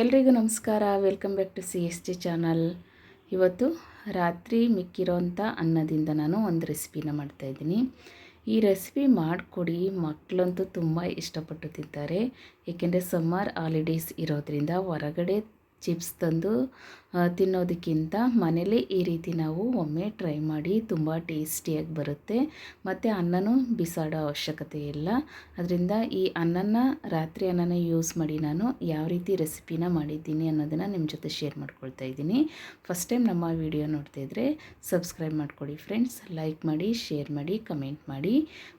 ಎಲ್ರಿಗೂ ನಮಸ್ಕಾರ. Welcome back to C S G channel ಇವತ್ತು ರಾತ್ರಿ ಮಿಕ್ಕಿರೋಂಥ ಅನ್ನದಿಂದ ನಾನು ಒಂದು ರೆಸಿಪಿನ ಮಾಡ್ತಾಯಿದ್ದೀನಿ ಈ ರೆಸಿಪಿ ಮಾಡಿಕೊಡಿ. ಮಕ್ಕಳಂತೂ ತುಂಬ ಇಷ್ಟಪಟ್ಟು ತಿಂತಾರೆ. ಏಕೆಂದರೆ ಸಮ್ಮರ್ ಹಾಲಿಡೇಸ್ ಇರೋದ್ರಿಂದ ಹೊರಗಡೆ ಚಿಪ್ಸ್ ತಂದು ತಿನ್ನೋದಕ್ಕಿಂತ ಮನೇಲೇ ಈ ರೀತಿ ನಾವು ಒಮ್ಮೆ ಟ್ರೈ ಮಾಡಿ ತುಂಬ ಟೇಸ್ಟಿಯಾಗಿ ಬರುತ್ತೆ. ಮತ್ತು ಅನ್ನನೂ ಬಿಸಾಡೋ ಅವಶ್ಯಕತೆ ಇಲ್ಲ. ಅದರಿಂದ ಈ ಅನ್ನನ ರಾತ್ರಿ ಅನ್ನನ ಯೂಸ್ ಮಾಡಿ ನಾನು ಯಾವ ರೀತಿ ರೆಸಿಪಿನ ಮಾಡಿದ್ದೀನಿ ಅನ್ನೋದನ್ನು ನಿಮ್ಮ ಜೊತೆ ಶೇರ್ ಮಾಡ್ಕೊಳ್ತಾ ಇದ್ದೀನಿ. ಫಸ್ಟ್ ಟೈಮ್ ನಮ್ಮ ವಿಡಿಯೋ ನೋಡ್ತಾ ಇದ್ದರೆ ಸಬ್ಸ್ಕ್ರೈಬ್ ಮಾಡ್ಕೊಳ್ಳಿ ಫ್ರೆಂಡ್ಸ್. ಲೈಕ್ ಮಾಡಿ, ಶೇರ್ ಮಾಡಿ, ಕಮೆಂಟ್ ಮಾಡಿ.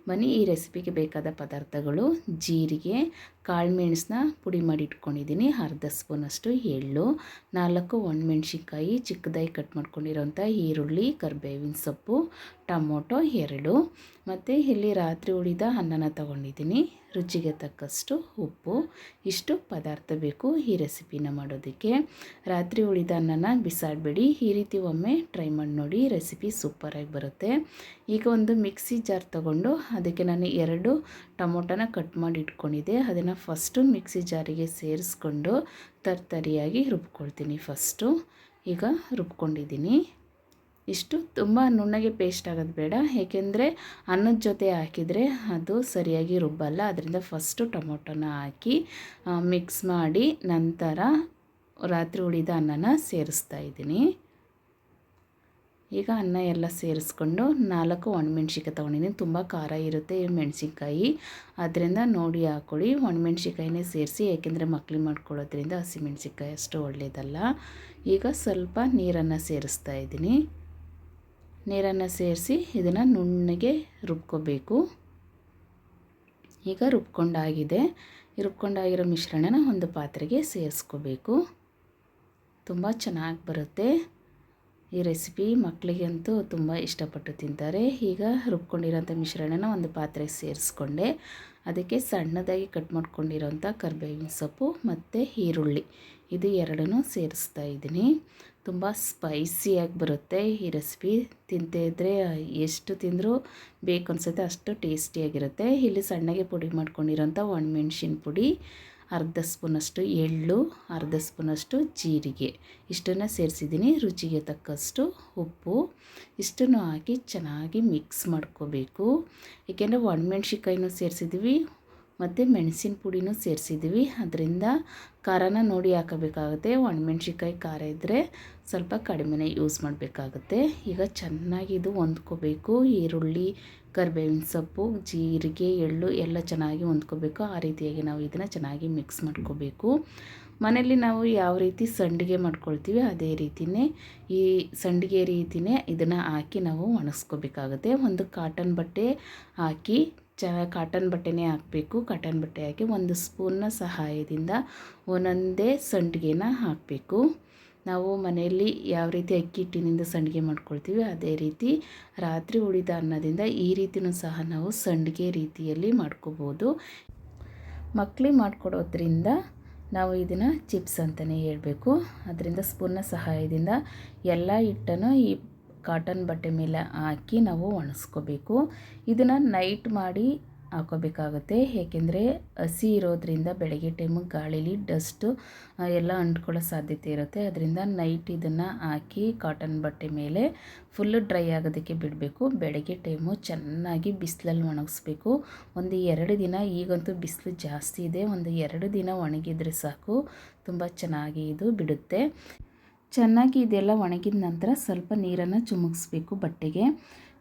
ಬನ್ನಿ ಈ ರೆಸಿಪಿಗೆ ಬೇಕಾದ ಪದಾರ್ಥಗಳು ಜೀರಿಗೆ ಕಾಳುಮೆಣಸನ್ನ ಪುಡಿ ಮಾಡಿ ಇಟ್ಕೊಂಡಿದ್ದೀನಿ ಅರ್ಧ ಸ್ಪೂನಷ್ಟು ಎಳ್ಳು, ನಾಲ್ಕು ಒಣಮೆಣ್ಸಿನ್ಕಾಯಿ ಚಿಕ್ಕದಾಗಿ ಕಟ್ ಮಾಡ್ಕೊಂಡಿರೋಂಥ ಈರುಳ್ಳಿ, ಕರಿಬೇವಿನ ಸೊಪ್ಪು, ಟೊಮೊಟೊ, ಎರಡು. ಮತ್ತು ಇಲ್ಲಿ ರಾತ್ರಿ ಉಳಿದ ಅನ್ನನ ತಗೊಂಡಿದ್ದೀನಿ. ರುಚಿಗೆ ತಕ್ಕಷ್ಟು ಉಪ್ಪು, ಇಷ್ಟು ಪದಾರ್ಥ ಬೇಕು ಈ ರೆಸಿಪಿನ ಮಾಡೋದಕ್ಕೆ. ರಾತ್ರಿ ಉಳಿದ ಅನ್ನನ ಬಿಸಾಡಬೇಡಿ. ಈ ರೀತಿ ಒಮ್ಮೆ ಟ್ರೈ ಮಾಡಿ ನೋಡಿ, ರೆಸಿಪಿ ಸೂಪರಾಗಿ ಬರುತ್ತೆ. ಈಗ ಒಂದು ಮಿಕ್ಸಿ ಜಾರ್ ತಗೊಂಡು ಅದಕ್ಕೆ ನಾನು ಎರಡು ಟೊಮೊಟೊನ ಕಟ್ ಮಾಡಿ ಇಟ್ಕೊಂಡಿದ್ದೆ. ಅದನ್ನು ಫಸ್ಟು ಮಿಕ್ಸಿ ಜಾರಿಗೆ ಸೇರಿಸ್ಕೊಂಡು ತರ್ತರಿಯಾಗಿ ರುಬ್ಕೊಳ್ತೀನಿ ಫಸ್ಟು ಈಗ ರುಬ್ಕೊಂಡಿದ್ದೀನಿ. ಇಷ್ಟು ತುಂಬ ನುಣ್ಣಗೆ ಪೇಸ್ಟ್ ಆಗೋದು ಬೇಡ. ಏಕೆಂದರೆ ಅನ್ನದ ಜೊತೆ ಹಾಕಿದರೆ ಅದು ಸರಿಯಾಗಿ ರುಬ್ಬಲ್ಲ. ಅದರಿಂದ ಫಸ್ಟು ಟೊಮೊಟೊನ ಹಾಕಿ ಮಿಕ್ಸ್ ಮಾಡಿ ನಂತರ ರಾತ್ರಿ ಉಳಿದ ಅನ್ನನ ಸೇರಿಸ್ತಾ ಇದ್ದೀನಿ. ಈಗ ಅನ್ನ ಎಲ್ಲ ಸೇರಿಸ್ಕೊಂಡು ನಾಲ್ಕು ಒಣಮೆಣ್ಸಿಕಾಯಿ ತೊಗೊಂಡಿದ್ದೀನಿ. ತುಂಬ ಖಾರ ಇರುತ್ತೆ ಈ ಮೆಣಸಿನ್ಕಾಯಿ. ಅದರಿಂದ ನೋಡಿ ಹಾಕ್ಕೊಳ್ಳಿ ಒಣಮೆಣ್ಸಿಕಾಯಿನೇ ಸೇರಿಸಿ, ಏಕೆಂದರೆ ಮಕ್ಳಿ ಮಾಡ್ಕೊಳ್ಳೋದ್ರಿಂದ ಹಸಿಮೆಣ್ಸಿನ್ಕಾಯಿ ಅಷ್ಟು ಒಳ್ಳೆಯದಲ್ಲ ಈಗ ಸ್ವಲ್ಪ ನೀರನ್ನು ಸೇರಿಸ್ತಾ ಇದ್ದೀನಿ. ನೀರನ್ನು ಸೇರಿಸಿ ಇದನ್ನು ನುಣ್ಣಗೆ ರುಬ್ಕೋಬೇಕು. ಈಗ ರುಬ್ಕೊಂಡಾಗಿದೆ. ರುಬ್ಕೊಂಡಾಗಿರೋ ಮಿಶ್ರಣನ ಒಂದು ಪಾತ್ರೆಗೆ ಸೇರಿಸ್ಕೋಬೇಕು. ತುಂಬ ಚೆನ್ನಾಗಿ ಬರುತ್ತೆ. ಈ ರೆಸಿಪಿ ಮಕ್ಕಳಿಗಂತೂ ತುಂಬ ಇಷ್ಟಪಟ್ಟು ತಿಂತಾರೆ. ಈಗ ರುಬ್ಕೊಂಡಿರೋಂಥ ಮಿಶ್ರಣನ ಒಂದು ಪಾತ್ರೆಗೆ ಸೇರಿಸ್ಕೊಂಡೆ. ಅದಕ್ಕೆ ಸಣ್ಣದಾಗಿ ಕಟ್ ಮಾಡ್ಕೊಂಡಿರೋಂಥ ಕರ್ಬೇವಿನ ಸೊಪ್ಪು ಮತ್ತು ಈರುಳ್ಳಿ. ಇದು ಎರಡನ್ನೂ ಸೇರಿಸ್ತಾ ಇದ್ದೀನಿ. ತುಂಬ ಸ್ಪೈಸಿಯಾಗಿ ಬರುತ್ತೆ ಈ ರೆಸಿಪಿ. ತಿಂತಿದ್ರೆ ಎಷ್ಟು ತಿಂದರೂ ಬೇಕು ಅನಿಸುತ್ತೆ, ಅಷ್ಟು ಟೇಸ್ಟಿಯಾಗಿರುತ್ತೆ. ಇಲ್ಲಿ ಸಣ್ಣಗೆ ಪುಡಿ ಮಾಡ್ಕೊಂಡಿರೋಂಥ ಒಣಮೆಣ್ಸಿನ ಪುಡಿ, ಅರ್ಧ ಸ್ಪೂನಷ್ಟು ಎಳ್ಳು, ಅರ್ಧ ಸ್ಪೂನಷ್ಟು ಜೀರಿಗೆ. ಇಷ್ಟನ್ನು ಸೇರಿಸಿದ್ದೀನಿ, ರುಚಿಗೆ ತಕ್ಕಷ್ಟು ಉಪ್ಪು. ಇಷ್ಟನ್ನು ಹಾಕಿ ಚೆನ್ನಾಗಿ ಮಿಕ್ಸ್ ಮಾಡ್ಕೋಬೇಕು. ಏಕೆಂದರೆ ಒಣಮೆಣ್ಸಿನ್ಕಾಯಿನೂ ಸೇರಿಸಿದ್ವಿ ಮತ್ತು ಮೆಣಸಿನ ಪುಡಿನೂ ಸೇರಿಸಿದ್ವಿ ಅದರಿಂದ ಖಾರನ ನೋಡಿ ಹಾಕಬೇಕಾಗುತ್ತೆ. ಒಣಮೆಣ್ಸಿನ್ಕಾಯಿ ಖಾರ ಇದ್ದರೆ ಸ್ವಲ್ಪ ಕಡಿಮೆನೇ ಯೂಸ್ ಮಾಡಬೇಕಾಗುತ್ತೆ. ಈಗ ಚೆನ್ನಾಗಿ ಇದು ಹೊಂದ್ಕೋಬೇಕು. ಈರುಳ್ಳಿ, ಕರಿಬೇವಿನ ಸೊಪ್ಪು, ಜೀರಿಗೆ, ಎಳ್ಳು ಎಲ್ಲ ಚೆನ್ನಾಗಿ ಹೊಂದ್ಕೋಬೇಕು. ಆ ರೀತಿಯಾಗಿ ನಾವು ಇದನ್ನು ಚೆನ್ನಾಗಿ ಮಿಕ್ಸ್ ಮಾಡ್ಕೋಬೇಕು. ಮನೆಯಲ್ಲಿ ನಾವು ಯಾವ ರೀತಿ ಸಂಡಿಗೆ ಮಾಡ್ಕೊಳ್ತೀವಿ, ಅದೇ ರೀತಿಯೇ ಈ ಸಂಡಿಗೆ ರೀತಿಯೇ ಇದನ್ನು ಹಾಕಿ ನಾವು ಒಣಗಿಸ್ಕೋಬೇಕಾಗುತ್ತೆ. ಒಂದು ಕಾಟನ್ ಬಟ್ಟೆ ಹಾಕಿ ಚ, ಕಾಟನ್ ಬಟ್ಟೆನೇ ಹಾಕಬೇಕು. ಕಾಟನ್ ಬಟ್ಟೆ ಹಾಕಿ ಒಂದು ಸ್ಪೂನ್ನ ಸಹಾಯದಿಂದ ಒಂದೊಂದೇ ಸಂಡಿಗೆನ ಹಾಕಬೇಕು. ನಾವು ಮನೆಯಲ್ಲಿ ಯಾವ ರೀತಿ ಅಕ್ಕಿ ಹಿಟ್ಟಿನಿಂದ ಸಂಡಿಗೆ ಮಾಡ್ಕೊಳ್ತೀವಿ, ಅದೇ ರೀತಿ ರಾತ್ರಿ ಉಳಿದ ಅನ್ನದಿಂದ ಈ ರೀತಿಯೂ ಸಹ ನಾವು ಸಂಡಿಗೆ ರೀತಿಯಲ್ಲಿ ಮಾಡ್ಕೋಬೋದು. ಮಕ್ಕಳಿಗೆ ಮಾಡಿಕೊಡೋದ್ರಿಂದ ನಾವು ಇದನ್ನು ಚಿಪ್ಸ್ ಅಂತಲೇ ಹೇಳಬೇಕು. ಅದರಿಂದ ಸ್ಪೂನ್ನ ಸಹಾಯದಿಂದ ಎಲ್ಲ ಹಿಟ್ಟನ್ನು ಈ ಕಾಟನ್ ಬಟ್ಟೆ ಮೇಲೆ ಹಾಕಿ ನಾವು ಒಣಸ್ಕೋಬೇಕು. ಇದನ್ನು ನೈಟ್ ಮಾಡಿ ಹಾಕೋಬೇಕಾಗುತ್ತೆ. ಏಕೆಂದರೆ ಹಸಿ ಇರೋದ್ರಿಂದ ಬೆಳಗ್ಗೆ ಟೈಮಿಗೆ ಗಾಳೀಲಿ ಡಸ್ಟು ಎಲ್ಲ ಅಂಟ್ಕೊಳ್ಳೋ ಸಾಧ್ಯತೆ ಇರುತ್ತೆ. ಅದರಿಂದ ನೈಟ್ ಇದನ್ನು ಹಾಕಿ ಕಾಟನ್ ಬಟ್ಟೆ ಮೇಲೆ ಫುಲ್ಲು ಡ್ರೈ ಆಗೋದಕ್ಕೆ ಬಿಡಬೇಕು. ಬೆಳಗ್ಗೆ ಟೈಮು ಚೆನ್ನಾಗಿ ಬಿಸಿಲಲ್ಲಿ ಒಣಗಿಸ್ಬೇಕು. ಒಂದು ಎರಡು ದಿನ, ಈಗಂತೂ ಬಿಸಿಲು ಜಾಸ್ತಿ ಇದೆ. ಒಂದು ಎರಡು ದಿನ ಒಣಗಿದ್ರೆ ಸಾಕು. ತುಂಬ ಚೆನ್ನಾಗಿ ಇದು ಬಿಡುತ್ತೆ. ಚೆನ್ನಾಗಿ ಇದೆಲ್ಲ ಒಣಗಿದ ನಂತರ ಸ್ವಲ್ಪ ನೀರನ್ನು ಚುಮುಕ್ಸ್ಬೇಕು ಬಟ್ಟೆಗೆ.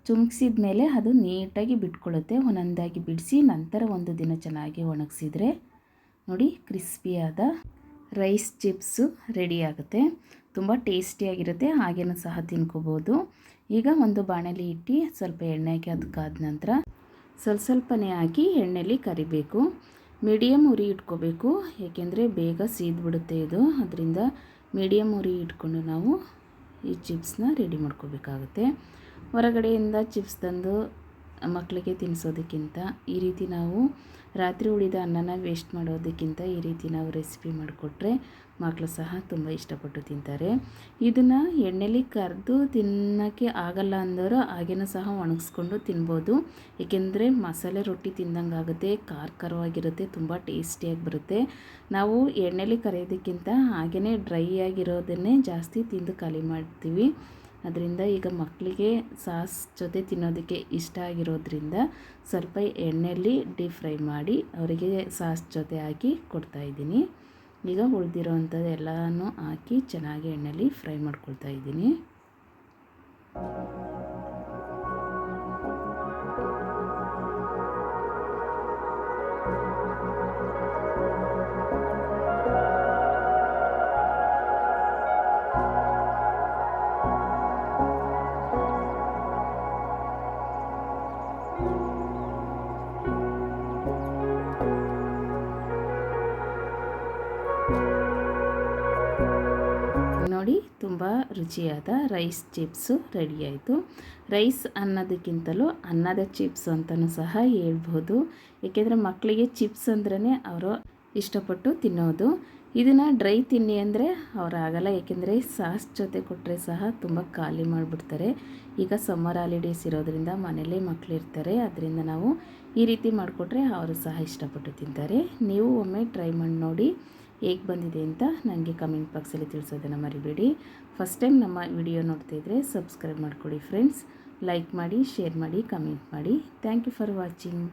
ಚುಮುಕ್ಸಿದ ಮೇಲೆ ಅದು ನೀಟಾಗಿ ಬಿಟ್ಕೊಳ್ಳುತ್ತೆ. ಒಂದೊಂದಾಗಿ ಬಿಡಿಸಿ ನಂತರ ಒಂದು ದಿನ ಚೆನ್ನಾಗಿ ಒಣಗಿಸಿದರೆ ನೋಡಿ ಕ್ರಿಸ್ಪಿಯಾದ ರೈಸ್ ಚಿಪ್ಸು ರೆಡಿ ಆಗುತ್ತೆ. ತುಂಬ ಟೇಸ್ಟಿಯಾಗಿರುತ್ತೆ. ಹಾಗೇನೂ ಸಹ ತಿನ್ಕೋಬೋದು. ಈಗ ಒಂದು ಬಾಣಲಿ ಇಟ್ಟು ಸ್ವಲ್ಪ ಎಣ್ಣೆ ಹಾಕಿ ಅದಕ್ಕಾದ ನಂತರ ಸ್ವಲ್ಪ ಸ್ವಲ್ಪನೇ ಹಾಕಿ ಎಣ್ಣೆಲಿ ಕರಿಬೇಕು. ಮೀಡಿಯಮ್ ಉರಿ ಇಟ್ಕೋಬೇಕು. ಏಕೆಂದರೆ ಬೇಗ ಸೀದ್ಬಿಡುತ್ತೆ ಇದು. ಅದರಿಂದ ಮೀಡಿಯಮ್ ಉರಿ ಇಟ್ಕೊಂಡು ನಾವು ಈ ಚಿಪ್ಸ್ನ ರೆಡಿ ಮಾಡ್ಕೋಬೇಕಾಗುತ್ತೆ. ಹೊರಗಡೆಯಿಂದ ಚಿಪ್ಸ್ ತಂದು ಮಕ್ಕಳಿಗೆ ತಿನ್ನಿಸೋದಕ್ಕಿಂತ ಈ ರೀತಿ ನಾವು ರಾತ್ರಿ ಉಳಿದ ಅನ್ನನ ವೇಸ್ಟ್ ಮಾಡೋದಕ್ಕಿಂತ ಈ ರೀತಿ ನಾವು ರೆಸಿಪಿ ಮಾಡಿಕೊಟ್ರೆ ಮಕ್ಕಳು ಸಹ ತುಂಬ ಇಷ್ಟಪಟ್ಟು ತಿಂತಾರೆ. ಇದನ್ನು ಎಣ್ಣೆಲಿ ಕರೆದು ತಿನ್ನೋಕ್ಕೆ ಆಗಲ್ಲ ಅಂದವರು ಹಾಗೇನೂ ಸಹ ಒಣಗಿಸ್ಕೊಂಡು ತಿನ್ಬೋದು. ಏಕೆಂದರೆ ಮಸಾಲೆ ರೊಟ್ಟಿ ತಿಂದಂಗೆ ಆಗುತ್ತೆ ಖಾರ ಖಾರವಾಗಿರುತ್ತೆ, ತುಂಬ ಟೇಸ್ಟಿಯಾಗಿ ಬರುತ್ತೆ. ನಾವು ಎಣ್ಣೆಲಿ ಕರೆಯೋದಕ್ಕಿಂತ ಹಾಗೆಯೇ ಡ್ರೈ ಆಗಿರೋದನ್ನೇ ಜಾಸ್ತಿ ತಿಂದು ಖಾಲಿ ಮಾಡ್ತೀವಿ. ಅದರಿಂದ ಈಗ ಮಕ್ಕಳಿಗೆ ಸಾಸ್ ಜೊತೆ ತಿನ್ನೋದಕ್ಕೆ ಇಷ್ಟ ಆಗಿರೋದ್ರಿಂದ ಸ್ವಲ್ಪ ಎಣ್ಣೆಯಲ್ಲಿ ಡೀಪ್ ಫ್ರೈ ಮಾಡಿ ಅವರಿಗೆ ಸಾಸ್ ಜೊತೆ ಹಾಕಿ ಕೊಡ್ತಾಯಿದ್ದೀನಿ ಈಗ ಉಳಿದಿರೋ ಅಂಥದ್ದು ಹಾಕಿ ಚೆನ್ನಾಗಿ ಎಣ್ಣೆಯಲ್ಲಿ ಫ್ರೈ ಮಾಡ್ಕೊಳ್ತಾ ಇದ್ದೀನಿ. ರುಚಿಯಾದ ರೈಸ್ ಚಿಪ್ಸು ರೆಡಿಯಾಯಿತು ರೈಸ್ ಅನ್ನೋದಕ್ಕಿಂತಲೂ ಅನ್ನದ ಚಿಪ್ಸ್ ಅಂತಲೂ ಸಹ ಹೇಳ್ಬೋದು. ಏಕೆಂದರೆ ಮಕ್ಕಳಿಗೆ ಚಿಪ್ಸ್ ಅಂದ್ರೇ ಅವರು ಇಷ್ಟಪಟ್ಟು ತಿನ್ನೋದು. ಇದನ್ನು ಡ್ರೈ ತಿನ್ನಿ ಅಂದರೆ ಅವ್ರು ಆಗಲ್ಲ ಏಕೆಂದರೆ ಸಾಸ್ ಜೊತೆ ಕೊಟ್ಟರೆ ಸಹ ತುಂಬ ಖಾಲಿ ಮಾಡಿಬಿಡ್ತಾರೆ. ಈಗ ಸಮ್ಮರ್ ಹಾಲಿಡೇಸ್ ಇರೋದ್ರಿಂದ ಮನೆಯಲ್ಲೇ ಮಕ್ಕಳು ಇರ್ತಾರೆ ಅದರಿಂದ ನಾವು ಈ ರೀತಿ ಮಾಡಿಕೊಟ್ರೆ ಅವರು ಸಹ ಇಷ್ಟಪಟ್ಟು ತಿಂತಾರೆ. ನೀವು ಒಮ್ಮೆ ಟ್ರೈ ಮಾಡಿ ನೋಡಿ. ಹೇಗೆ ಬಂದಿದೆ ಅಂತ ನನಗೆ ಕಮೆಂಟ್ ಬಾಕ್ಸಲ್ಲಿ ತಿಳಿಸೋದನ್ನು ಮರಿಬೇಡಿ. ಫಸ್ಟ್ ಟೈಮ್ ನಮ್ಮ ವಿಡಿಯೋ ನೋಡ್ತಾ ಇದ್ದರೆ ಸಬ್ಸ್ಕ್ರೈಬ್ ಮಾಡ್ಕೊಳ್ಳಿ ಫ್ರೆಂಡ್ಸ್ ಲೈಕ್ ಮಾಡಿ ಶೇರ್ ಮಾಡಿ ಕಮೆಂಟ್ ಮಾಡಿ. Thank you for watching